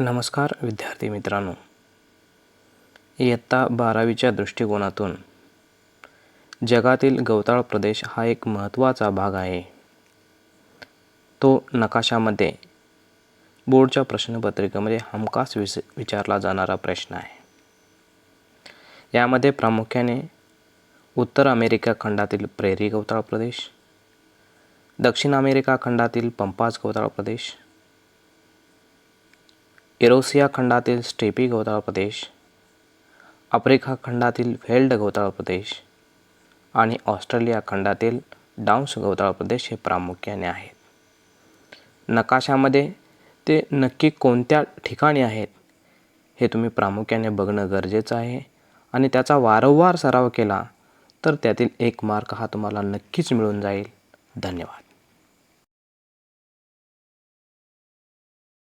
नमस्कार विद्यार्थी मित्रांनो. इयत्ता बारावीच्या दृष्टिकोनातून जगातील गवताळ प्रदेश हा एक महत्त्वाचा भाग आहे. तो नकाशामध्ये बोर्डच्या प्रश्नपत्रिकेमध्ये हमखास विस विचारला जाणारा प्रश्न आहे. यामध्ये प्रामुख्याने उत्तर अमेरिका खंडातील प्रेरी गवताळ प्रदेश दक्षिण अमेरिका खंडातील पंपाज गवताळ प्रदेश एरोसिया खंडातील स्टेपी गवताळ प्रदेश आफ्रिका खंडातील फेल्ड गवताळ प्रदेश आणि ऑस्ट्रेलिया खंडातील डाऊन्स गवताळ प्रदेश हे प्रामुख्याने आहेत. नकाशामध्ये ते नक्की कोणत्या ठिकाणी आहेत हे तुम्ही प्रामुख्याने बघणं गरजेचं आहे आणि त्याचा वारंवार सराव केला तर त्यातील एक मार्क हा तुम्हाला नक्कीच मिळून जाईल. धन्यवाद.